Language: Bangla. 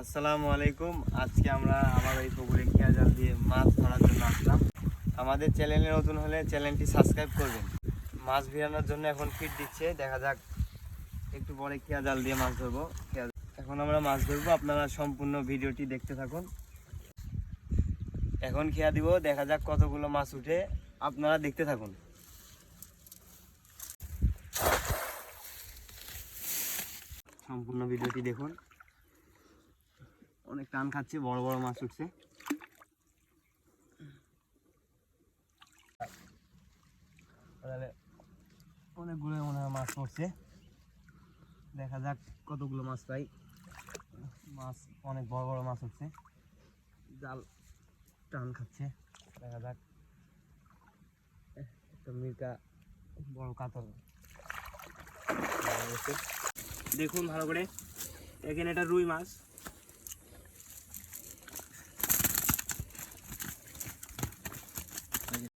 আসসালামু আলাইকুম। আজকে আমরা আমার এই পুকুরে খেয়া জাল দিয়ে মাছ ধরার জন্য আসলাম। আমাদের চ্যানেলে নতুন হলে চ্যানেলটি সাবস্ক্রাইব করবেন। মাছ ভিড়ানোর জন্য এখন ফিট দিচ্ছে। দেখা যাক একটু পরে খেয়া জাল দিয়ে মাছ ধরবো। এখন আমরা মাছ ধরবো। আপনারা সম্পূর্ণ ভিডিওটি দেখতে থাকুন। এখন খেয়া দিব। দেখা যাক কতগুলো মাছ উঠে। আপনারা দেখতে থাকুন। সম্পূর্ণ ভিডিওটি দেখুন। অনেক টান খাচ্ছে, বড় বড় মাছ উঠছে। অনেকগুলো মনে হয় মাছ পড়ছে দেখা যাক কতগুলো মাছ পাই। মাছ, অনেক বড় বড় মাছ উঠছে। জাল টান খাচ্ছে। দেখা যাক। একটা মির্কা বড় কাতল। দেখুন ভালো করে। এখানে এটা রুই মাছ।